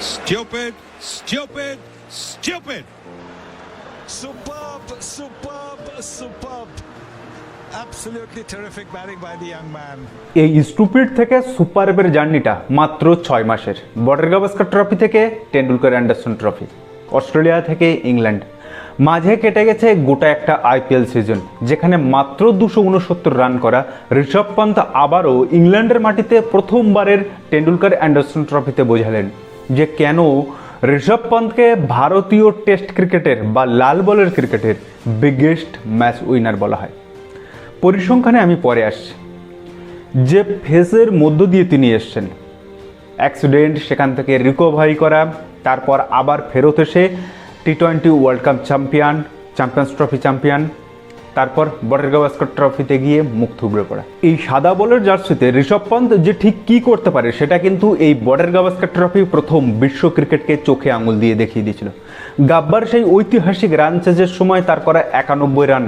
Stupid, stupid, stupid. Superb, superb, superb. Absolutely terrific batting by the young man. এই stupid থেকে super এপের জার্নিটা মাত্র ছয় মাসের বর্ডার গাভাস্কার ট্রফি থেকে টেন্ডুলকার অ্যান্ডারসন ট্রফি অস্ট্রেলিয়া থেকে ইংল্যান্ড মাঝে কেটে গেছে গোটা একটা আইপিএল সিজন যেখানে মাত্র দুশো উনসত্তর রান করা ঋষভ পন্থ আবারও ইংল্যান্ডের মাটিতে প্রথমবারের টেন্ডুলকার অ্যান্ডারসন ট্রফিতে বোঝালেন যে কেন ঋষভ পন্থকে ভারতীয় টেস্ট ক্রিকেটের বা লাল বলের ক্রিকেটের বিগেস্ট ম্যাচ উইনার বলা হয়। পরিসংখ্যানে আমি পরে আসছি। যে ফেসের মধ্য দিয়ে তিনি এসছেন। অ্যাক্সিডেন্ট সেখান থেকে রিকভারি করা, তারপর আবার ফেরত এসে T twenty world cup champion champions trophy champion তারপর বর্ডার গাভাস্কর ট্রফিতে গিয়ে মুখ থুবড়ে পড়া। এই সাদা বলের জার্সিতে ঋষভ পন্থ যে ঠিক কি করতে পারে, সেটা কিন্তু এই বর্ডার গাভাস্কর ট্রফি প্রথম বিশ্ব ক্রিকেটকে চোখে আঙুল দিয়ে দেখিয়ে দিয়েছিল। গাব্বার সেই ঐতিহাসিক রান চেজের সময় তার করা একানব্বই রান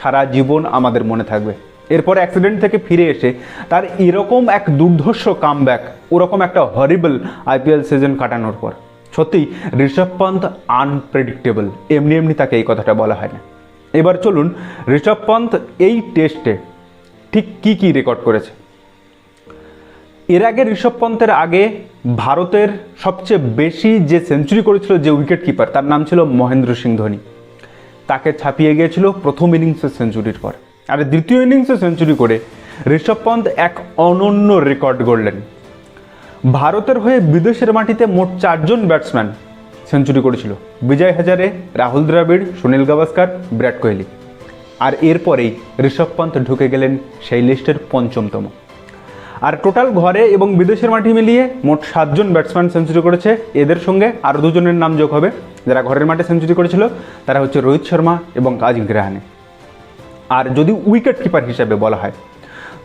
সারা জীবন আমাদের মনে থাকবে। এরপর অ্যাক্সিডেন্ট থেকে ফিরে এসে তার এরকম এক দুর্ধর্ষ কামব্যাক ওরকম একটা হরিবল আইপিএল সিজন কাটানোর পর। সত্যি ঋষভ পন্থ আনপ্রেডিক্টেবল এমনি এমনি তাকে এই কথাটা বলা হয় না এবার চলুন ঋষভ পন্থ এই টেস্টে ঠিক কি কি রেকর্ড করেছে? এর আগে ঋষভ পন্থের আগে ভারতের সবচেয়ে বেশি যে সেঞ্চুরি করেছিল যে উইকেট কিপার তার নাম ছিল মহেন্দ্র সিং ধোনি। তাকে ছাপিয়ে গিয়েছিল প্রথম ইনিংসে সেঞ্চুরির পর। আর দ্বিতীয় ইনিংসে সেঞ্চুরি করে ঋষভ পন্থ এক অনন্য রেকর্ড গড়লেন। ভারতের হয়ে বিদেশের মাটিতে মোট চারজন ব্যাটসম্যান সেঞ্চুরি করেছিল। বিজয় হাজারে, রাহুল দ্রাবিড়, সুনীল গাভাস্কার, বিরাট কোহলি। আর এরপরেই ঋষভ পন্থ ঢুকে গেলেন সেই লিস্টের পঞ্চমতম। আর টোটাল ঘরে এবং বিদেশের মাঠে মিলিয়ে মোট সাতজন ব্যাটসম্যান সেঞ্চুরি করেছে। এদের সঙ্গে আরও দুজনের নাম যোগ হবে। যারা ঘরের মাঠে সেঞ্চুরি করেছিল, তারা হচ্ছে রোহিত শর্মা এবং আজিঙ্ক্য রাহানে আর যদি উইকেট কিপার হিসাবে বলা হয়,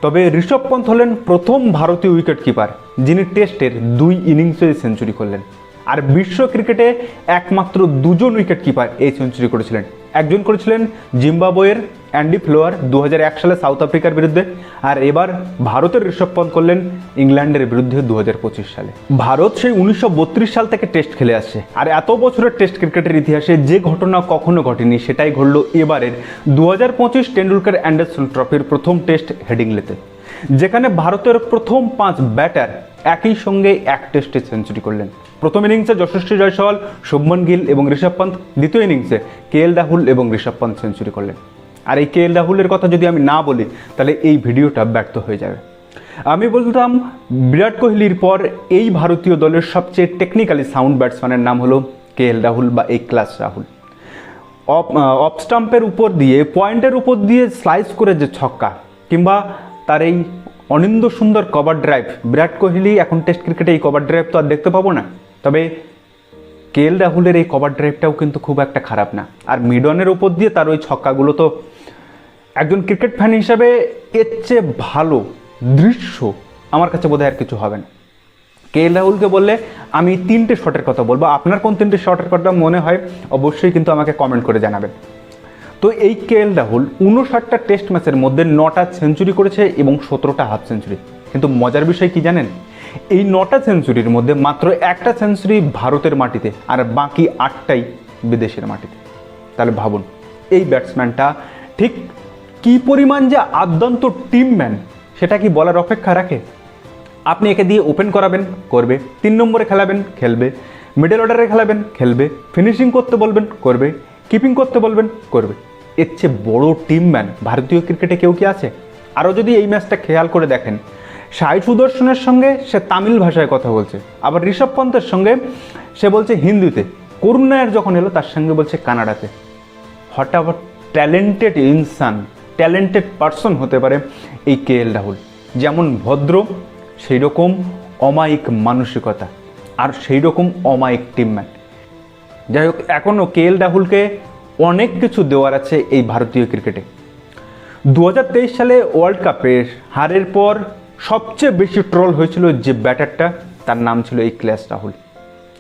তবে ঋষভ পন্থ হলেন প্রথম ভারতীয় উইকেট কিপার, যিনি টেস্টের দুই ইনিংসে সেঞ্চুরি করলেন। আর বিশ্ব ক্রিকেটে একমাত্র দুজন উইকেট কিপার এই সেঞ্চুরি করেছিলেন। একজন করেছিলেন জিম্বাবুয়ের অ্যান্ডি ফ্লোয়ার দু হাজার এক সালে সাউথ আফ্রিকার বিরুদ্ধে, আর এবার ভারতের ঋষভ পন্থ করলেন ইংল্যান্ডের বিরুদ্ধে দু হাজার পঁচিশ সালে। ভারত সেই উনিশশো বত্রিশ সাল থেকে টেস্ট খেলে আসছে, আর এত বছরের টেস্ট ক্রিকেটের ইতিহাসে যে ঘটনা কখনো ঘটেনি, সেটাই ঘটল এবারের দু হাজার পঁচিশ টেন্ডুলকার অ্যান্ডারসন ট্রফির প্রথম টেস্ট হেডিংলেতে যেখানে ভারতের প্রথম পাঁচ ব্যাটার একই সঙ্গে এক টেস্টে সেঞ্চুরি করলেন। প্রথম ইনিংসে যশস্বী জয়সওয়াল, শুভমন গিল এবং ঋষভ পন্থ দ্বিতীয় ইনিংসে কে এল রাহুল এবং ঋষভ পন্থ সেঞ্চুরি করলেন। আর এই কে এল রাহুলের কথা যদি আমি না বলি, তাহলে এই ভিডিওটা ব্যর্থ হয়ে যাবে। আমি বলতাম, বিরাট কোহলির পর এই ভারতীয় দলের সবচেয়ে টেকনিক্যালি সাউন্ড ব্যাটসম্যানের নাম হলো কে এল রাহুল বা এ ক্লাস রাহুল অফ অফ স্টাম্পের উপর দিয়ে, পয়েন্টের উপর দিয়ে স্লাইস করে যে ছক্কা, কিংবা তার এই অনিন্দ সুন্দর কভার ড্রাইভ বিরাট কোহলি এখন টেস্ট ক্রিকেটে এই কভার ড্রাইভ তো আর দেখতে পাবো না। তবে কে এল রাহুলের এই কভার ড্রাইভটাও কিন্তু খুব একটা খারাপ না। আর মিডনের উপর দিয়ে তার ওই ছক্কাগুলো তো একজন ক্রিকেট ফ্যান হিসাবে এর চেয়ে ভালো দৃশ্য আমার কাছে বোধহয় আর কিছু হবে না। কে রাহুলকে বললে আমি তিনটে শটের কথা বলব। আপনার কোন তিনটে শটের কথা মনে হয় অবশ্যই কিন্তু আমাকে কমেন্ট করে জানাবেন। তো এই কে এল রাহুল উনষাটটা টেস্ট ম্যাচের মধ্যে নটা সেঞ্চুরি করেছে এবং সতেরোটা হাফ সেঞ্চুরি। কিন্তু মজার বিষয় কি জানেন? এই নটা সেঞ্চুরির মধ্যে মাত্র একটা সেঞ্চুরি ভারতের মাটিতে আর বাকি আটটাই বিদেশের মাটিতে। তাহলে ভাবুন, এই ব্যাটসম্যানটা ঠিক কি পরিমাণ যে আদ্যন্ত টিম ম্যান সেটা কি বলার অপেক্ষা রাখে? আপনি একে দিয়ে ওপেন করাবেন, করবে, তিন নম্বরে খেলাবেন, খেলবে মিডল অর্ডারে খেলাবেন, খেলবে ফিনিশিং করতে বলবেন, করবে কিপিং করতে বলবেন, করবে। এর চেয়ে বড় টিম ম্যান ভারতীয় ক্রিকেটে কেউ কি আছে? আরও যদি এই ম্যাচটা খেয়াল করে দেখেন সাই সুদর্শনের সঙ্গে সে তামিল ভাষায় কথা বলছে। আবার ঋষভ পন্থের সঙ্গে সে বলছে হিন্দিতে। করুণ নায়ার যখন এলো, তার সঙ্গে বলছে কানাডাতে। আবার ট্যালেন্টেড ইনসান ট্যালেন্টেড পার্সন হতে পারে এই কে এল রাহুল। যেমন ভদ্র সেই রকম অমায়িক মানসিকতা আর সেই রকম অমায়িক টিমম্যান যাই হোক এখনও কে এল রাহুলকে অনেক কিছু দেওয়ার আছে এই ভারতীয় ক্রিকেটে। দু হাজার তেইশ সালে ওয়ার্ল্ড কাপের হারের পর সবচেয়ে বেশি ট্রল হয়েছিল যে ব্যাটারটা, তার নাম ছিল এই ক্লাস রাহুল।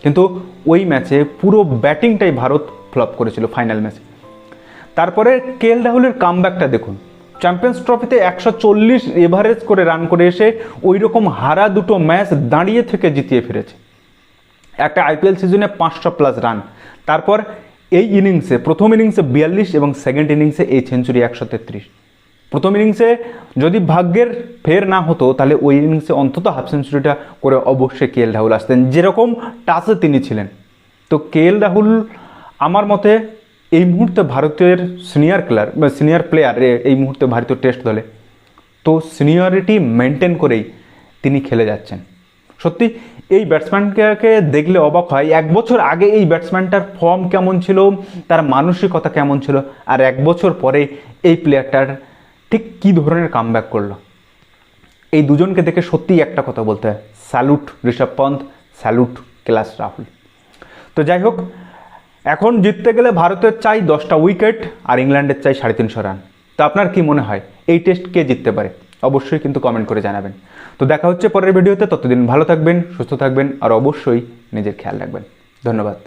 কিন্তু ওই ম্যাচে পুরো ব্যাটিংটাই ভারত ফ্লপ করেছিল ফাইনাল ম্যাচে। তারপরে কে এল রাহুলের কামব্যাকটা দেখুন। চ্যাম্পিয়ন্স ট্রফিতে একশো চল্লিশ এভারেজ করে রান করে এসে ওই রকম হারা দুটো ম্যাচ দাঁড়িয়ে থেকে জিতিয়ে ফিরেছে। একটা আইপিএল সিজনে পাঁচশো প্লাস রান। তারপর এই ইনিংসে, প্রথম ইনিংসে বিয়াল্লিশ এবং সেকেন্ড ইনিংসে এই সেঞ্চুরি একশো তেত্রিশ। প্রথম ইনিংসে যদি ভাগ্যের ফের না হতো, তাহলে ওই ইনিংসে অন্তত হাফ সেঞ্চুরিটা করে অবশ্যই কে এল রাহুল আসতেন। যেরকম টাচে তিনি ছিলেন। তো কে এল রাহুল আমার মতে এই মুহূর্তে ভারতের সিনিয়র প্লেয়ার সিনিয়র প্লেয়ার এই মুহূর্তে ভারতীয় টেস্ট দলে, তো সিনিয়রিটি মেনটেন করেই তিনি খেলে যাচ্ছেন। সত্যি, এই ব্যাটসম্যানকে দেখলে অবাক হয়, এক বছর আগে এই ব্যাটসম্যানটার ফর্ম কেমন ছিল, তার মানসিকতা কেমন ছিল, আর এক বছর পরে এই প্লেয়ারটার ঠিক কী ধরনের কামব্যাক করল? এই দুজনকে দেখে সত্যিই একটা কথা বলতে হয়। Salute Rishabh Pant salute class Rahul. তো যাই হোক, এখন জিততে গেলে ভারতের চাই দশটা উইকেট আর ইংল্যান্ডের চাই সাড়ে তিনশো রান তো আপনার কি মনে হয়, এই টেস্ট কে জিততে পারে? অবশ্যই কিন্তু কমেন্ট করে জানাবেন। তো দেখা হচ্ছে পরের ভিডিওতে ততদিন ভালো থাকবেন, সুস্থ থাকবেন, আর অবশ্যই নিজের খেয়াল রাখবেন। ধন্যবাদ।